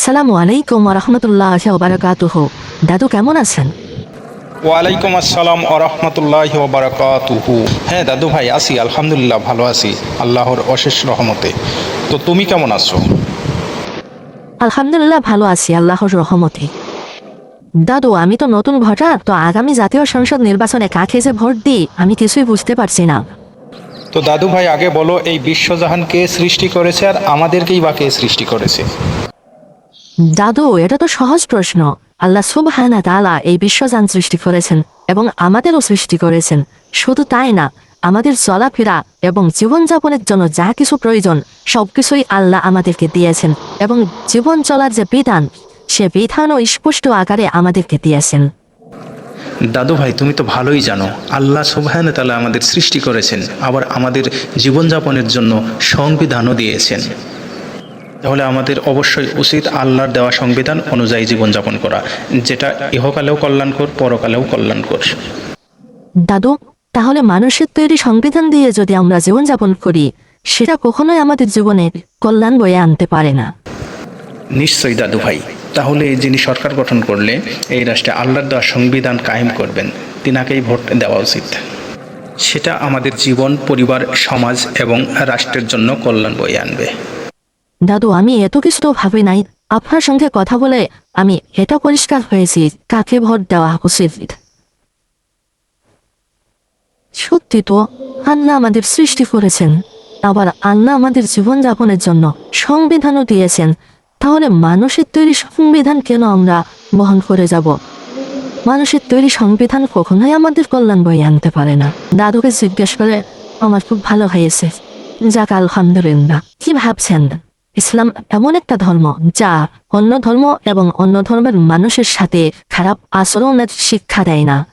আসসালামু আলাইকুম রহমতুল্লাহ বারাকাতুহ দাদু কেমন আছেন? ওয়ালাইকুম আসসালাম আরহামতুল্লাহ বারাকাতুহু হ্যাঁ দাদু ভাই আছি আলহামদুলিল্লাহ ভালো আছি আল্লাহর অশেষ রহমতে। তো তুমি কেমন আছো? আলহামদুলিল্লাহ ভালো আছি আল্লাহর রহমতে। দাদু আমি তো নতুন ভোটার তো আগামী জাতীয় সংসদ নির্বাচনে কাকে যে ভোট দিই আমি কিছুই বুঝতে পারছি না। তো দাদু ভাই আগে বলো এই বিশ্বজাহান কে সৃষ্টি করেছে আর আমাদেরকেই বা কে সৃষ্টি করেছে? দাদু, এটা তো সহজ প্রশ্ন। আল্লাহ সুবহানা তাআলা এই বিশ্বযান সৃষ্টি করেছেন এবং আমাদেরও সৃষ্টি করেছেন। শুধু তাই না, আমাদের চলাফেরা এবং জীবনযাপনের জন্য যা কিছু প্রয়োজন, সবকিছুই আল্লাহ আমাদেরকে দিয়েছেন এবং জীবন চলার যে বিধান, সে বিধানও স্পষ্ট আকারে আমাদেরকে দিয়েছেন। দাদু ভাই, তুমি তো ভালোই জানো, আল্লাহ সুবহান তালা আমাদের সৃষ্টি করেছেন, আবার আমাদের জীবনযাপনের জন্য সংবিধানও দিয়েছেন। তাহলে আমাদের অবশ্যই উচিত আল্লাহর দেওয়া সংবিধান অনুযায়ী জীবনযাপন করা যেটা ইহকালেও কল্যাণকর পরকালেও কল্যাণকর। দাদু তাহলে মানুষের তৈরি সংবিধান দিয়ে যদি আমরা জীবনযাপন করি সেটা কখনোই আমাদের জীবনে কল্যাণ বয়ে আনতে পারে না। নিশ্চয়ই দাদু ভাই। তাহলে যিনি সরকার গঠন করলে এই রাষ্ট্রে আল্লাহর দেওয়া সংবিধান কায়েম করবেন তিনাকেই ভোট দেওয়া উচিত। সেটা আমাদের জীবন পরিবার সমাজ এবং রাষ্ট্রের জন্য কল্যাণ বয়ে আনবে। দাদু, আমি এত কিছু তো ভাবি নাই। আপনার সঙ্গে কথা বলে আমি এটা পরিষ্কার হয়েছি। কাকে ভোট দেওয়া উচিত সত্যি তো, আল্লাহ আমাদের সৃষ্টি করেছেন। আবার আল্লাহ আমাদের জীবনযাপনের জন্য সংবিধানও দিয়েছেন। তাহলে মানুষের তৈরি সংবিধান কেন আমরা বহন করে যাব? মানুষের তৈরি সংবিধান কখনোই আমাদের কল্যাণ বই আনতে পারে না। দাদুকে জিজ্ঞেস করে, আমার খুব ভালো হয়েছে। যাক, আলহামদুলিল্লাহ। কি ভাবছেন? ইসলাম এমন একটা ধর্ম যা অন্য ধর্ম এবং অন্য ধর্মের মানুষের সাথে খারাপ আচরণের শিক্ষা দেয় না।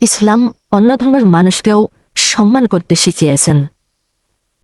ইসলাম অন্য ধর্মের মানুষকেও সম্মান করতে শিখিয়েছেন।